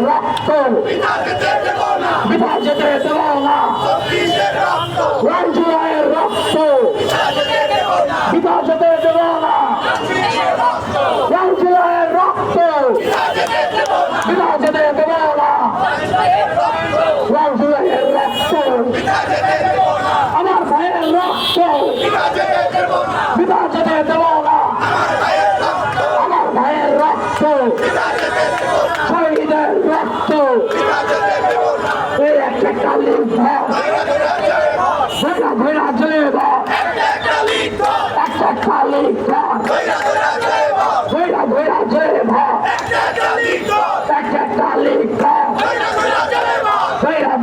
রক্ত বিভা যেতে দেব না রঞ্জুরায়ের রক্ত বিভা যেতে দেব না রঞ্জুরায়ের রক্ত বিভা যেতে দেব না রঞ্জুরায়ের রক্ত আমার ভাইয়ের রক্ত বিভা যেতে দেব না আমার ভাইয়ের রক্ত